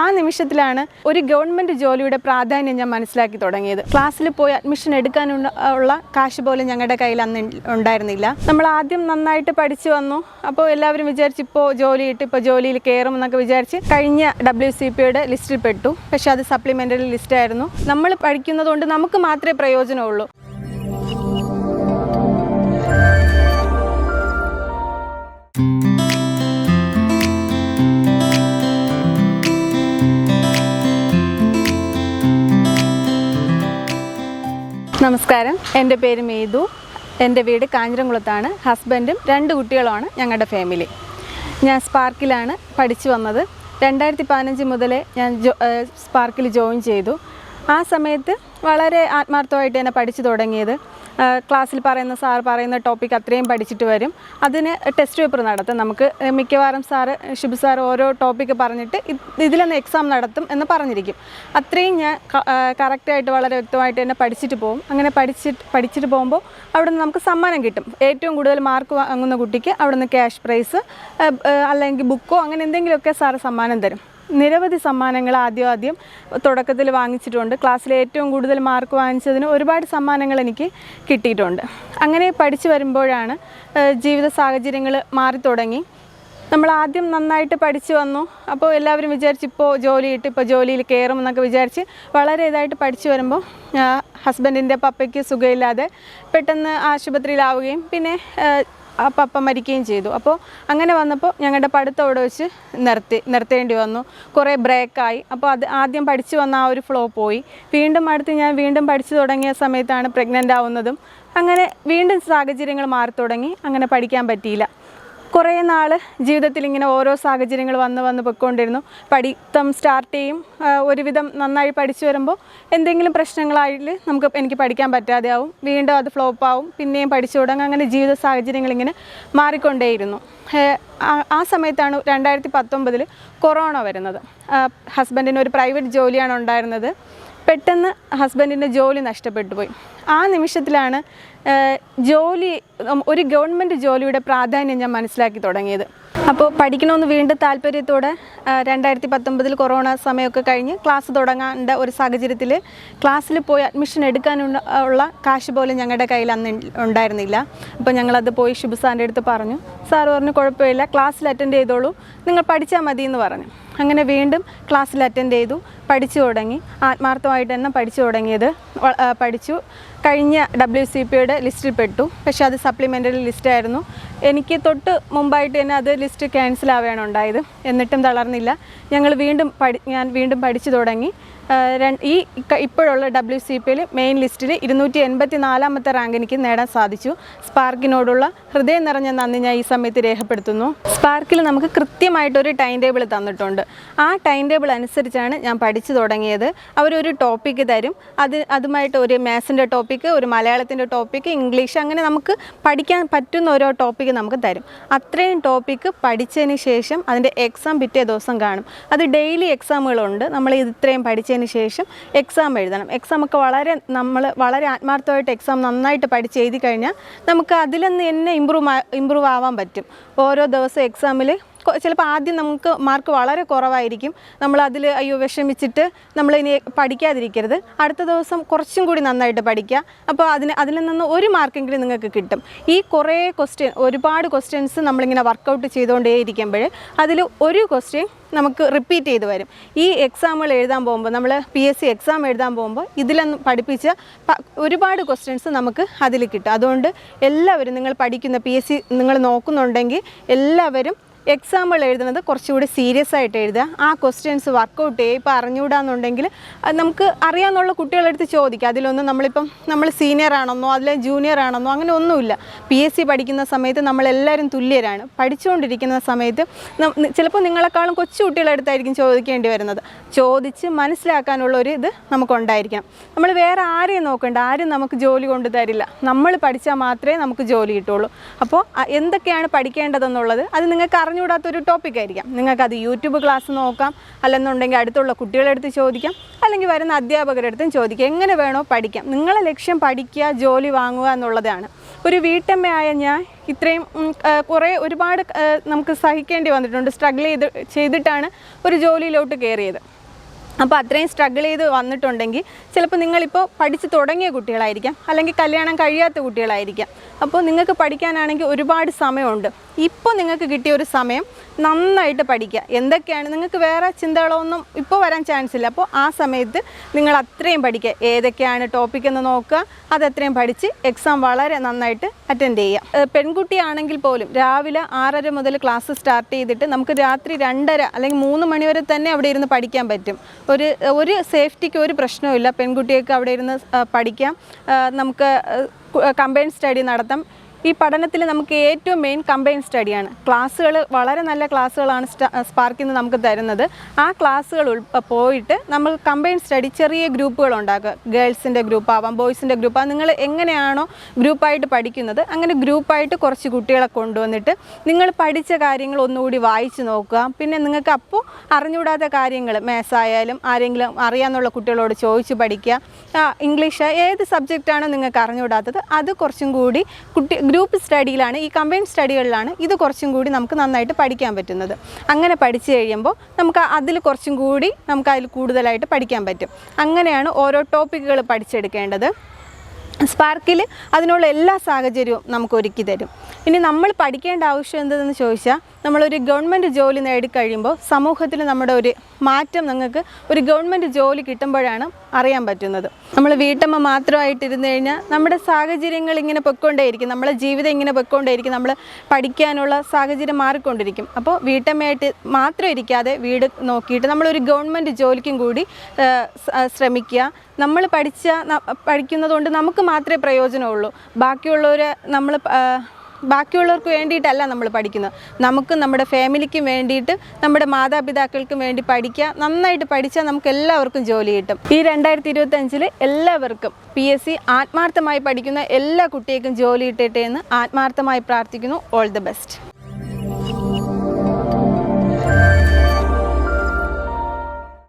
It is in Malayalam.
ആ നിമിഷത്തിലാണ് ഒരു ഗവൺമെന്റ് ജോലിയുടെ പ്രാധാന്യം ഞാൻ മനസ്സിലാക്കി തുടങ്ങിയത്. ക്ലാസ്സിൽ പോയി അഡ്മിഷൻ എടുക്കാനുള്ള കാശ് പോലും ഞങ്ങളുടെ കയ്യിൽ അന്ന് ഉണ്ടായിരുന്നില്ല. നമ്മൾ ആദ്യം നന്നായിട്ട് പഠിച്ചു വന്നു. അപ്പോൾ എല്ലാവരും വിചാരിച്ച് ഇപ്പോൾ ജോലി ഇട്ട് ഇപ്പോൾ ജോലിയിൽ കയറും എന്നൊക്കെ വിചാരിച്ച് കഴിഞ്ഞ ഡബ്ല്യു സി പിയുടെ ലിസ്റ്റിൽ പെട്ടു. പക്ഷെ അത് സപ്ലിമെന്ററി ലിസ്റ്റായിരുന്നു നമ്മൾ പഠിക്കുന്നതുകൊണ്ട് നമുക്ക് മാത്രമേ പ്രയോജനമുള്ളൂ. നമസ്കാരം. എന്റെ പേര് മേതു. എന്റെ വീട് കാഞ്ഞിരംകുളത്താണ്. ഹസ്ബൻഡും രണ്ട് കുട്ടികളുമാണ് ഞങ്ങളുടെ ഫാമിലി. ഞാൻ സ്പാർക്കിലാണ് പഠിച്ചു വന്നത്. രണ്ടായിരത്തി പതിനഞ്ച് മുതലേ ഞാൻ സ്പാർക്കിൽ ജോയിൻ ചെയ്തു. ആ സമയത്ത് വളരെ ആത്മാർത്ഥമായിട്ട് തന്നെ പഠിച്ചു തുടങ്ങിയത്. ക്ലാസ്സിൽ പറയുന്ന സാർ പറയുന്ന ടോപ്പിക് അത്രയും പഠിച്ചിട്ട് വരും. അതിന് ടെസ്റ്റ് പേപ്പർ നടത്തും. നമുക്ക് മിക്കവാറും സാറ് ഷിബു സാർ ഓരോ ടോപ്പിക്ക് പറഞ്ഞിട്ട് ഇത് ഇതിലൊന്ന് എക്സാം നടത്തും എന്ന് പറഞ്ഞിരിക്കും. അത്രയും ഞാൻ കറക്റ്റായിട്ട് വളരെ വ്യക്തമായിട്ട് തന്നെ പഠിച്ചിട്ട് പോകും. അങ്ങനെ പഠിച്ചിട്ട് പഠിച്ചിട്ട് പോകുമ്പോൾ അവിടെ നിന്ന് നമുക്ക് സമ്മാനം കിട്ടും. ഏറ്റവും കൂടുതൽ മാർക്ക് വാങ്ങുന്ന കുട്ടിക്ക് അവിടെ നിന്ന് ക്യാഷ് പ്രൈസ് അല്ലെങ്കിൽ ബുക്കോ അങ്ങനെ എന്തെങ്കിലുമൊക്കെ സാറ് സമ്മാനം തരും. നിരവധി സമ്മാനങ്ങൾ ആദ്യം ആദ്യം തുടക്കത്തിൽ വാങ്ങിച്ചിട്ടുണ്ട്. ക്ലാസ്സിലെ ഏറ്റവും കൂടുതൽ മാർക്ക് വാങ്ങിച്ചതിന് ഒരുപാട് സമ്മാനങ്ങൾ എനിക്ക് കിട്ടിയിട്ടുണ്ട്. അങ്ങനെ പഠിച്ചു വരുമ്പോഴാണ് ജീവിത സാഹചര്യങ്ങൾ മാറി തുടങ്ങി. നമ്മൾ ആദ്യം നന്നായിട്ട് പഠിച്ചു വന്നു. അപ്പോൾ എല്ലാവരും വിചാരിച്ച് ഇപ്പോൾ ജോലി കിട്ടി ഇപ്പോൾ ജോലിയിൽ കയറും എന്നൊക്കെ വിചാരിച്ച് വളരെ ഇതായിട്ട് പഠിച്ചു വരുമ്പോൾ ഹസ്ബൻഡിന്റെ പപ്പയ്ക്ക് സുഖമില്ലാതെ പെട്ടെന്ന് ആശുപത്രിയിലാവുകയും പിന്നെ ആ പപ്പ മരിക്കുകയും ചെയ്തു. അപ്പോൾ അങ്ങനെ വന്നപ്പോൾ ഞങ്ങളുടെ പഠിത്തം അവിടെ വെച്ച് നിർത്തി നിർത്തേണ്ടി വന്നു. കുറേ ബ്രേക്കായി അപ്പോൾ അത് ആദ്യം പഠിച്ചു വന്ന ആ ഒരു ഫ്ലോ പോയി. വീണ്ടും അടുത്ത് ഞാൻ വീണ്ടും പഠിച്ചു തുടങ്ങിയ സമയത്താണ് പ്രഗ്നന്റ് ആവുന്നതും. അങ്ങനെ വീണ്ടും സാഹചര്യങ്ങൾ മാറി തുടങ്ങി. അങ്ങനെ പഠിക്കാൻ പറ്റിയില്ല. കുറേ നാൾ ജീവിതത്തിൽ ഇങ്ങനെ ഓരോ സാഹചര്യങ്ങൾ വന്ന് വന്ന് പൊയ്ക്കൊണ്ടിരുന്നു. പഠിത്തം സ്റ്റാർട്ട് ചെയ്യും. ഒരുവിധം നന്നായി പഠിച്ചു വരുമ്പോൾ എന്തെങ്കിലും പ്രശ്നങ്ങളായിട്ട് നമുക്ക് എനിക്ക് പഠിക്കാൻ പറ്റാതെയാവും. വീണ്ടും അത് ഫ്ലോപ്പ് ആവും. പിന്നെയും പഠിച്ചു തുടങ്ങും. അങ്ങനെ ജീവിത സാഹചര്യങ്ങൾ ഇങ്ങനെ മാറിക്കൊണ്ടേയിരുന്നു. ആ സമയത്താണ് രണ്ടായിരത്തി പത്തൊമ്പതിൽ കൊറോണ വരുന്നത്. ഹസ്ബൻഡിന് ഒരു പ്രൈവറ്റ് ജോലിയാണ് ഉണ്ടായിരുന്നത്. പെട്ടെന്ന് ഹസ്ബൻഡിന്റെ ജോലി നഷ്ടപ്പെട്ടു പോയി. ആ നിമിഷത്തിലാണ് ജോലി ഒരു ഗവൺമെന്റ് ജോലിയുടെ പ്രാധാന്യം ഞാൻ മനസ്സിലാക്കി തുടങ്ങിയത്. അപ്പോൾ പഠിക്കണമെന്ന് വീണ്ടും താല്പര്യത്തോടെ രണ്ടായിരത്തി പത്തൊമ്പതിൽ കൊറോണ സമയമൊക്കെ കഴിഞ്ഞ് ക്ലാസ് തുടങ്ങേണ്ട ഒരു സാഹചര്യത്തിൽ ക്ലാസ്സിൽ പോയി അഡ്മിഷൻ എടുക്കാനുള്ള കാശ് പോലും ഞങ്ങളുടെ കയ്യിൽ അന്ന് ഉണ്ടായിരുന്നില്ല. അപ്പോൾ ഞങ്ങളത് പോയി ഷിബു സാറിന്റെ അടുത്ത് പറഞ്ഞു. സാർ പറഞ്ഞു കുഴപ്പമില്ല ക്ലാസ്സിൽ അറ്റൻഡ് ചെയ്തോളൂ നിങ്ങൾ പഠിച്ചാൽ മതി എന്ന് പറഞ്ഞു. അങ്ങനെ വീണ്ടും ക്ലാസ്സിൽ അറ്റൻഡ് ചെയ്തു പഠിച്ചു തുടങ്ങി. ആത്മാർത്ഥമായിട്ട് തന്നെ പഠിച്ചു തുടങ്ങിയത് പഠിച്ചു. കഴിഞ്ഞ ഡബ്ല്യു സി പിയുടെ ലിസ്റ്റിൽ പെട്ടു പക്ഷേ അത് സപ്ലിമെന്ററി ലിസ്റ്റായിരുന്നു എനിക്ക് തൊട്ട് മുമ്പായിട്ട് തന്നെ അത് ലിസ്റ്റ് ക്യാൻസൽ ആവുകയാണ് ഉണ്ടായത്. എന്നിട്ടും തളർന്നില്ല. ഞങ്ങൾ വീണ്ടും പഠി ഞാൻ വീണ്ടും പഠിച്ചു തുടങ്ങി. ഈ ഇപ്പോഴുള്ള ഡബ്ല്യു സി പിയിൽ മെയിൻ ലിസ്റ്റിൽ ഇരുന്നൂറ്റി എൺപത്തി നാലാമത്തെ റാങ്ക് എനിക്ക് നേടാൻ സാധിച്ചു. സ്പാർക്കിനോടുള്ള ഹൃദയം നിറഞ്ഞ നന്ദി ഞാൻ ഈ സമയത്ത് രേഖപ്പെടുത്തുന്നു. സ്പാർക്കിൽ നമുക്ക് കൃത്യമായിട്ടൊരു ടൈം ടേബിൾ തന്നിട്ടുണ്ട്. ആ ടൈം ടേബിൾ അനുസരിച്ചാണ് ഞാൻ പഠിച്ചു തുടങ്ങിയത്. അവരൊരു ടോപ്പിക്ക് തരും. അത് അതുമായിട്ട് ഒരു മാത്സിന്റെ ടോപ്പിക്ക് ഒരു മലയാളത്തിന്റെ ടോപ്പിക്ക് ഇംഗ്ലീഷ് അങ്ങനെ നമുക്ക് പഠിക്കാൻ പറ്റുന്ന ഓരോ ടോപ്പിക്ക് നമുക്ക് തരും. അത്രയും ടോപ്പിക്ക് പഠിച്ചതിന് ശേഷം അതിന്റെ എക്സാം പിറ്റേ ദിവസം കാണും. അത് ഡെയിലി എക്സാമുകളുണ്ട് നമ്മൾ ഇത് ഇത്രയും പഠിച്ചതിന് ശേഷം എക്സാം എഴുതണം. എക്സാം ഒക്കെ വളരെ നമ്മൾ വളരെ ആത്മാർത്ഥമായിട്ട് എക്സാം നന്നായിട്ട് പഠിച്ച് എഴുതി കഴിഞ്ഞാൽ നമുക്ക് അതിൽ നിന്ന് തന്നെ ഇമ്പ്രൂവ് ഇമ്പ്രൂവ് ആവാൻ പറ്റും. ഓരോ ദിവസം എക്സാമിൽ ചിലപ്പോൾ ആദ്യം നമുക്ക് മാർക്ക് വളരെ കുറവായിരിക്കും. നമ്മൾ അതിൽ അയ്യോ വിഷമിച്ചിട്ട് നമ്മൾ ഇനി പഠിക്കാതിരിക്കരുത്. അടുത്ത ദിവസം കുറച്ചും കൂടി നന്നായിട്ട് പഠിക്കുക അപ്പോൾ അതിന് അതിൽ നിന്ന് ഒരു മാർക്കെങ്കിലും നിങ്ങൾക്ക് കിട്ടും. ഈ കുറേ ക്വസ്റ്റ്യൻ ഒരുപാട് ക്വസ്റ്റ്യൻസ് നമ്മളിങ്ങനെ വർക്കൗട്ട് ചെയ്തുകൊണ്ടേ ഇരിക്കുമ്പോൾ അതിൽ ഒരു ക്വസ്റ്റ്യൻ നമുക്ക് റിപ്പീറ്റ് ചെയ്ത് വരും. ഈ എക്സാമുകൾ എഴുതാൻ പോകുമ്പോൾ നമ്മൾ പി എസ് സി എക്സാം എഴുതാൻ പോകുമ്പോൾ ഇതിലൊന്നും പഠിപ്പിച്ച ഒരുപാട് ക്വസ്റ്റ്യൻസ് നമുക്ക് അതിൽ കിട്ടും. അതുകൊണ്ട് എല്ലാവരും നിങ്ങൾ പഠിക്കുന്ന പി എസ് സി നിങ്ങൾ നോക്കുന്നുണ്ടെങ്കിൽ എല്ലാവരും എക്സാമ്പിൾ എഴുതുന്നത് കുറച്ചുകൂടി സീരിയസ് ആയിട്ട് എഴുതുക. ആ ക്വസ്റ്റ്യൻസ് വർക്കൗട്ട് ചെയ്യുക ഇപ്പോൾ അറിഞ്ഞുകൂടാന്നുണ്ടെങ്കിൽ നമുക്ക് അറിയാമെന്നുള്ള കുട്ടികളുടെ അടുത്ത് ചോദിക്കുക അതിലൊന്നും നമ്മളിപ്പം നമ്മൾ സീനിയർ ആണെന്നോ അതിൽ ജൂനിയർ ആണെന്നോ അങ്ങനെ ഒന്നുമില്ല. പി എസ് സി പഠിക്കുന്ന സമയത്ത് നമ്മളെല്ലാവരും തുല്യരാണ്. പഠിച്ചുകൊണ്ടിരിക്കുന്ന സമയത്ത് ചിലപ്പോൾ നിങ്ങളെക്കാളും കൊച്ചു കുട്ടികളുടെ അടുത്തായിരിക്കും ചോദിക്കേണ്ടി വരുന്നത്. ചോദിച്ച് മനസ്സിലാക്കാനുള്ള ഒരു ഇത് നമുക്കുണ്ടായിരിക്കണം. നമ്മൾ വേറെ ആരെയും നോക്കണ്ട. ആരും നമുക്ക് ജോലി കൊണ്ട് തരില്ല. നമ്മൾ പഠിച്ചാൽ മാത്രമേ നമുക്ക് ജോലി കിട്ടുള്ളൂ അപ്പോൾ എന്തൊക്കെയാണ് പഠിക്കേണ്ടതെന്നുള്ളത് അത് നിങ്ങൾക്ക് അറിഞ്ഞുകൂടാത്തൊരു ടോപ്പിക് ആയിരിക്കാം. നിങ്ങൾക്കത് യൂട്യൂബ് ക്ലാസ് നോക്കാം. അല്ലെന്നുണ്ടെങ്കിൽ അടുത്തുള്ള കുട്ടികളുടെ അടുത്ത് ചോദിക്കാം. അല്ലെങ്കിൽ വരുന്ന അധ്യാപകരുടെ അടുത്തും ചോദിക്കാം. എങ്ങനെ വേണോ പഠിക്കാം. നിങ്ങളെ ലക്ഷ്യം പഠിക്കുക ജോലി വാങ്ങുക എന്നുള്ളതാണ്. ഒരു വീട്ടമ്മയായ ഞാൻ ഇത്രയും കുറേ ഒരുപാട് നമുക്ക് സഹിക്കേണ്ടി വന്നിട്ടുണ്ട്. സ്ട്രഗിൾ ചെയ്ത് ചെയ്തിട്ടാണ് ഒരു ജോലിയിലോട്ട് കയറിയത്. അപ്പോൾ അത്രയും സ്ട്രഗിൾ ചെയ്ത് വന്നിട്ടുണ്ടെങ്കിൽ ചിലപ്പോൾ നിങ്ങളിപ്പോൾ പഠിച്ച് തുടങ്ങിയ കുട്ടികളായിരിക്കാം. അല്ലെങ്കിൽ കല്യാണം കഴിയാത്ത കുട്ടികളായിരിക്കാം. അപ്പോൾ നിങ്ങൾക്ക് പഠിക്കാനാണെങ്കിൽ ഒരുപാട് സമയമുണ്ട്. ഇപ്പോൾ നിങ്ങൾക്ക് കിട്ടിയ ഒരു സമയം നന്നായിട്ട് പഠിക്കുക. എന്തൊക്കെയാണ്? നിങ്ങൾക്ക് വേറെ ചിന്തകളൊന്നും ഇപ്പോൾ വരാൻ ചാൻസ് ഇല്ല. അപ്പോൾ ആ സമയത്ത് നിങ്ങൾ അത്രയും പഠിക്കുക. ഏതൊക്കെയാണ് ടോപ്പിക് എന്ന് നോക്കുക. അത് പഠിച്ച് എക്സാം വളരെ നന്നായിട്ട് അറ്റൻഡ് ചെയ്യുക. പെൺകുട്ടിയാണെങ്കിൽ പോലും രാവിലെ ആറര മുതൽ ക്ലാസ് സ്റ്റാർട്ട് ചെയ്തിട്ട് നമുക്ക് രാത്രി രണ്ടര അല്ലെങ്കിൽ മൂന്ന് മണിവരെ തന്നെ അവിടെ ഇരുന്ന് പഠിക്കാൻ പറ്റും. ഒരു ഒരു സേഫ്റ്റിക്ക് ഒരു പ്രശ്നവുമില്ല. പെൺകുട്ടികൾക്ക് അവിടെ ഇരുന്ന് പഠിക്കാം. നമുക്ക് കമ്പൈൻഡ് സ്റ്റഡി നടത്താം. ഈ പഠനത്തിൽ നമുക്ക് ഏറ്റവും മെയിൻ കമ്പൈൻ സ്റ്റഡിയാണ് ക്ലാസ്സുകൾ വളരെ നല്ല ക്ലാസ്സുകളാണ് സ്പാർക്കിൽ നിന്ന് നമുക്ക് തരുന്നത്. ആ ക്ലാസ്സുകൾ പോയിട്ട് നമ്മൾ കമ്പൈൻ സ്റ്റഡി ചെറിയ ഗ്രൂപ്പുകൾ ഉണ്ടാക്കുക. ഗേൾസിന്റെ ഗ്രൂപ്പ് ആവാം ബോയ്സിന്റെ ഗ്രൂപ്പ് ആവാം. നിങ്ങൾ എങ്ങനെയാണോ ഗ്രൂപ്പായിട്ട് പഠിക്കുന്നത് അങ്ങനെ ഗ്രൂപ്പായിട്ട് കുറച്ച് കുട്ടികളെ കൊണ്ടുവന്നിട്ട് നിങ്ങൾ പഠിച്ച കാര്യങ്ങൾ ഒന്നുകൂടി വായിച്ച് നോക്കുക. പിന്നെ നിങ്ങൾക്ക് അപ്പോൾ അറിഞ്ഞുകൂടാത്ത കാര്യങ്ങൾ മാത്സായാലും ആരെങ്കിലും അറിയാമെന്നുള്ള കുട്ടികളോട് ചോദിച്ച് പഠിക്കുക. ഇംഗ്ലീഷ് ഏത് സബ്ജക്റ്റാണോ നിങ്ങൾക്ക് അറിഞ്ഞുകൂടാത്തത് അത് കുറച്ചും കൂടി കുട്ടി ഗ്രൂപ്പ് സ്റ്റഡിയിലാണ് ഈ കമ്പൈൻഡ് സ്റ്റഡികളിലാണ് ഇത് കുറച്ചും കൂടി നമുക്ക് നന്നായിട്ട് പഠിക്കാൻ പറ്റുന്നത്. അങ്ങനെ പഠിച്ചു കഴിയുമ്പോൾ നമുക്ക് അതിൽ കുറച്ചും കൂടി നമുക്ക് അതിൽ കൂടുതലായിട്ട് പഠിക്കാൻ പറ്റും. അങ്ങനെയാണ് ഓരോ ടോപ്പിക്കുകൾ പഠിച്ചെടുക്കേണ്ടത്. സ്പാർക്കിൽ അതിനുള്ള എല്ലാ സാഹചര്യവും നമുക്ക് ഒരുക്കി തരും. ഇനി നമ്മൾ പഠിക്കേണ്ട ആവശ്യം എന്തെന്ന് ചോദിച്ചാൽ നമ്മളൊരു ഗവൺമെന്റ് ജോലി നേടിക്കഴിയുമ്പോൾ സമൂഹത്തിൽ നമ്മുടെ ഒരു മാറ്റം നിങ്ങൾക്ക് ഒരു ഗവൺമെന്റ് ജോലി കിട്ടുമ്പോഴാണ് അറിയാൻ പറ്റുന്നത്. നമ്മൾ വീട്ടമ്മ മാത്രമായിട്ടിരുന്നു കഴിഞ്ഞാൽ നമ്മുടെ സാഹചര്യങ്ങൾ ഇങ്ങനെ പൊയ്ക്കൊണ്ടേയിരിക്കും നമ്മളെ ജീവിതം ഇങ്ങനെ പൊയ്ക്കൊണ്ടേയിരിക്കും നമ്മൾ പഠിക്കാനുള്ള സാഹചര്യം മാറിക്കൊണ്ടിരിക്കും. അപ്പോൾ വീട്ടമ്മയായിട്ട് മാത്രം ഇരിക്കാതെ വീട് നോക്കിയിട്ട് നമ്മളൊരു ഗവൺമെന്റ് ജോലിക്കും കൂടി ശ്രമിക്കുക. നമ്മൾ പഠിച്ച പഠിക്കുന്നതുകൊണ്ട് പഠിക്കുന്നത് കൊണ്ട് നമുക്ക് മാത്രമേ പ്രയോജനമുള്ളൂ. ബാക്കിയുള്ളവരെ നമ്മൾ ബാക്കിയുള്ളവർക്ക് വേണ്ടിയിട്ടല്ല നമ്മൾ പഠിക്കുന്നത്. നമുക്ക് നമ്മുടെ ഫാമിലിക്കും വേണ്ടിയിട്ട് നമ്മുടെ മാതാപിതാക്കൾക്കും വേണ്ടി പഠിക്കുക നന്നായിട്ട് പഠിച്ചാൽ നമുക്ക് എല്ലാവർക്കും ജോലി കിട്ടും. ഈ രണ്ടായിരത്തി ഇരുപത്തഞ്ചിൽ എല്ലാവർക്കും പി എസ് സി ആത്മാർത്ഥമായി പഠിക്കുന്ന എല്ലാ കുട്ടികൾക്കും ജോലി കിട്ടട്ടെ എന്ന് ആത്മാർത്ഥമായി പ്രാർത്ഥിക്കുന്നു. All the best